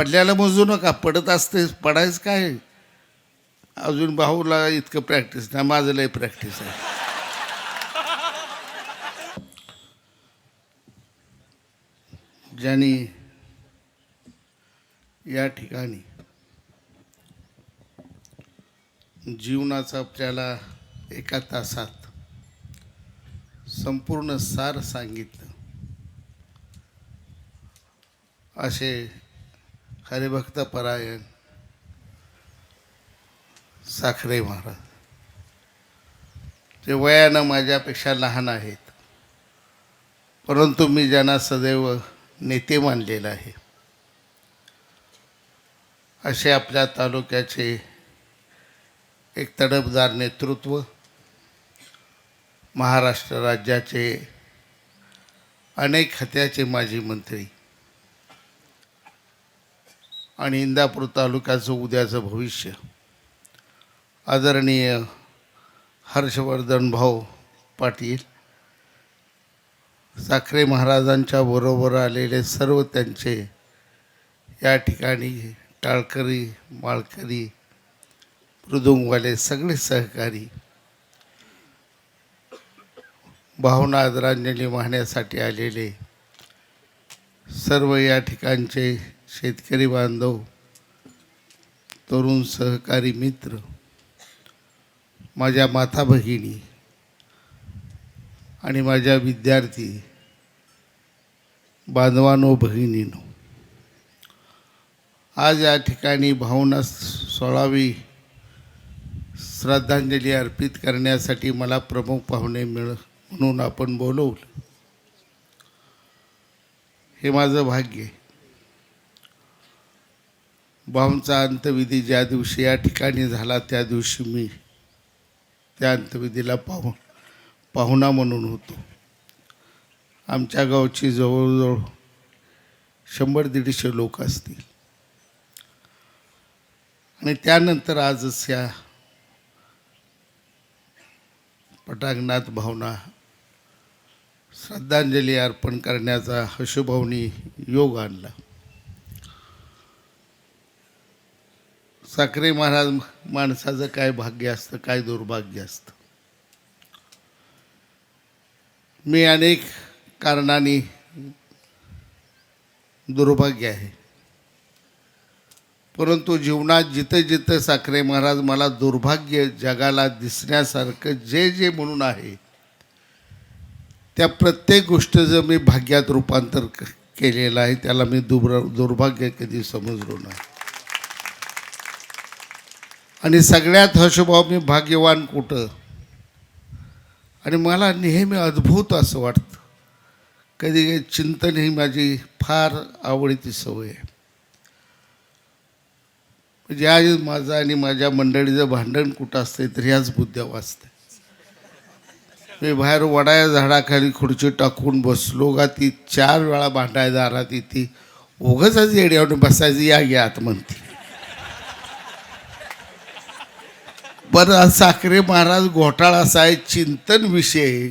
पडल्याला मोजू नका पडत असते पडायचं काय? अजून भाऊला इतकं प्रॅक्टिस नाही माझं लय प्रॅक्टिस आहे. ज्यांनी या ठिकाणी जीवनाचा आपल्याला एका तासात संपूर्ण सार सांगितलं. असे हरिभक्त परायण. साखरे महाराज. ते वयानं माझ्यापेक्षा लहान आहेत परंतु मी ज्यांना सदैव नेते मानलेलं आहे असे आपल्या तालुक्याचे एक तडफदार नेतृत्व महाराष्ट्र राज्याचे अनेक खात्याचे माजी मंत्री आणि इंदापूर तालुक्याचं उद्याचं भविष्य. आदरणीय हर्षवर्धन भाऊ पाटील साखरे महाराजांच्या बरोबर आलेले सर्व त्यांचे या ठिकाणी टाळकरी माळकरी मृदुंगवाले सगळे सहकारी भावना आदरांजली वाहण्यासाठी आलेले सर्व या ठिकाणचे शेतकरी बांधव तरुण सहकारी मित्र माझ्या माता भगिनी आणि माझ्या विद्यार्थी बांधवानो भगिनीनो आज या ठिकाणी भावना सोळावी श्रद्धांजली अर्पित करण्यासाठी मला प्रमुख पाहुणे मिळ म्हणून आपण बोलवलं. हे माझं भाग्य. आहे भाऊंचा अंतविधी ज्या दिवशी या ठिकाणी झाला त्या दिवशी मी त्या अंतविधीला पाहु पाहुणा म्हणून होतो. आमच्या गावची जवळजवळ शंभर दीडशे लोक असतील. आणि त्यानंतर आजच या पटांगणात भावना श्रद्धांजली अर्पण करण्याचा हशुभावनी योग आणला. साखरे महाराज माणसाचं काय भाग्य असतं काय दुर्भाग्य असतं? मी अनेक कारणाने दुर्भाग्य आहे. परंतु जीवनात जिथं जिथं साखरे महाराज मला दुर्भाग्य जगाला दिसण्यासारखं जे जे म्हणून आहे त्या प्रत्येक गोष्टीचं मी भाग्यात रूपांतर क- केलेलं आहे त्याला मी दुर् दुर्भाग्य कधी समजलो नाही. आणि सगळ्यात हशोभाव मी भाग्यवान कुठं? आणि मला नेहमी अद्भुत असं वाटतं. कधी काही चिंतन ही माझी फार आवडीची सवय आहे. म्हणजे आज माझं आणि माझ्या मंडळीचं भांडण कुठं असते तर ह्याच बुद्ध्या वाचते मी बाहेर वडाया झाडाखाली खुर्ची टाकून बसलो का ती चार वेळा भांडाय दारात ती उगच येड्यावर बसायची या घ्या आत म्हणते. बरं साखरे महाराज घोटाळा असा आहे चिंतन विषय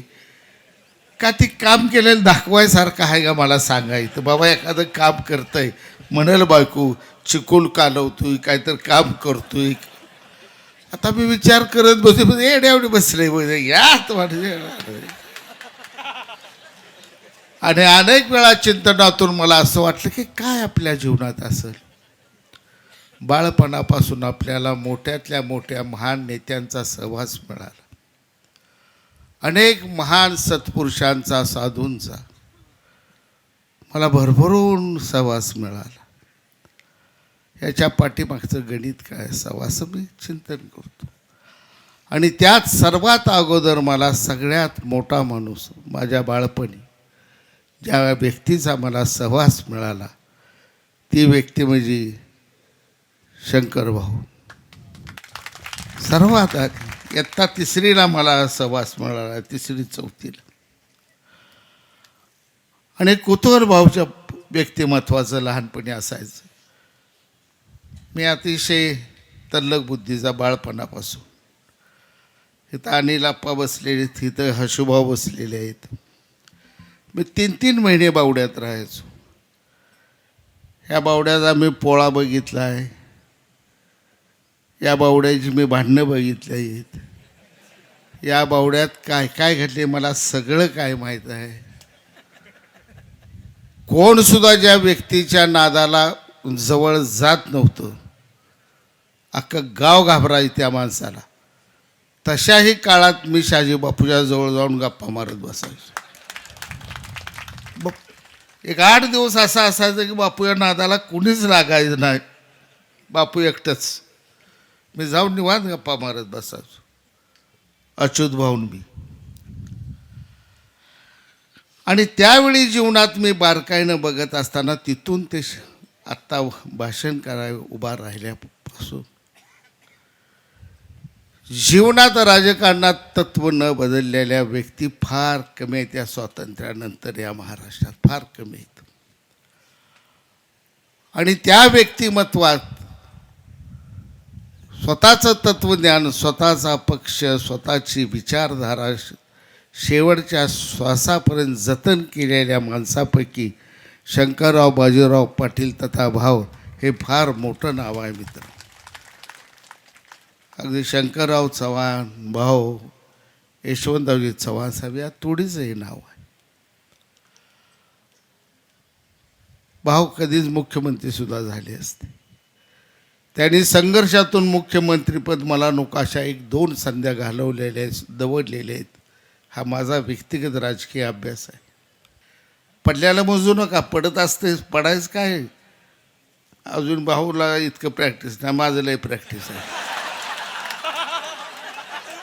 का ते काम केलेलं दाखवायसारखं आहे का मला सांगायचं बाबा एखादं काम करतंय. म्हणाल बायको चिकूल कालवतोय काहीतरी काम करतोय. आता मी विचार करत बसले पण एवढे बसले यात म्हणजे आणि अनेक वेळा चिंतनातून मला असं वाटलं की काय आपल्या जीवनात असेल? बाळपणापासून आपल्याला मोठ्यातल्या मोठ्या महान नेत्यांचा सहवास मिळाला. अनेक महान सत्पुरुषांचा साधूंचा मला भरभरून सहवास मिळाला. याच्या पाठीमागचं गणित काय असावं असं मी चिंतन करतो. आणि त्यात सर्वात अगोदर मला सगळ्यात मोठा माणूस माझ्या बाळपणी ज्या व्यक्तीचा मला सहवास मिळाला ती व्यक्ती म्हणजे शंकर भाऊ. सर्वात आधी इयत्ता तिसरीला मला सहवास मिळाला तिसरी चौथीला. आणि कुतूहल भाऊच्या व्यक्तिमत्वाचं लहानपणी असायचं. मी अतिशय तल्लक बुद्धीचा बाळपणापासून. इथं अनिल आप्पा बसलेले तिथं हशुभाव बसलेले आहेत. मी तीन तीन महिने बावड्यात राहायचो. ह्या बावड्याचा मी पोळा बघितला आहे या बावड्याची मी भांडणं बघितली आहेत. या बावड्यात काय काय घडले मला सगळं काय माहीत आहे. कोणसुद्धा ज्या व्यक्तीच्या नादाला जवळ जात नव्हतं. अख्खं गाव घाबराय त्या माणसाला. तशाही काळात मी शाजी बापूच्या जवळ जाऊन गप्पा मारत बसायचो. ब- एक आठ दिवस असा असायचं की बापूच्या नादाला कुणीच लागायचं नाही. बापू एकटंच. मी जाऊन निवांत गप्पा मारत बसायचो. अच्युत भाऊन मी. आणि त्यावेळी जीवनात मी बारकाईनं बघत असताना तिथून ते श- आत्ता भाषण कराय उभा राहिल्यापासून. जीवनात राजकारणात तत्व न बदललेल्या व्यक्ती फार कमी आहेत या स्वातंत्र्यानंतर या महाराष्ट्रात. फार कमी आहेत. आणि त्या व्यक्तिमत्वात स्वतःचं तत्वज्ञान स्वतःचा पक्ष स्वतःची विचारधारा श- शेवटच्या श्वासापर्यंत जतन केलेल्या माणसापैकी शंकरराव बाजीराव पाटील तथा भाव हे फार मोठं नाव आहे मित्र. अगदी शंकरराव चव्हाण भाऊ यशवंतरावजी चव्हाण साहेब या तोडीचं हे नाव आहे. भाऊ कधीच मुख्यमंत्री सुद्धा झाले असते. त्यांनी संघर्षातून मुख्यमंत्रीपद मला नको अशा एक दोन संध्या घालवलेल्या आहेत दवडलेल्या आहेत. हा माझा व्यक्तिगत राजकीय अभ्यास आहे. पडल्याला मोजू नका पडत असते पडायचं काय? अजून भाऊला इतकं प्रॅक्टिस नाही माझं लय प्रॅक्टिस आहे.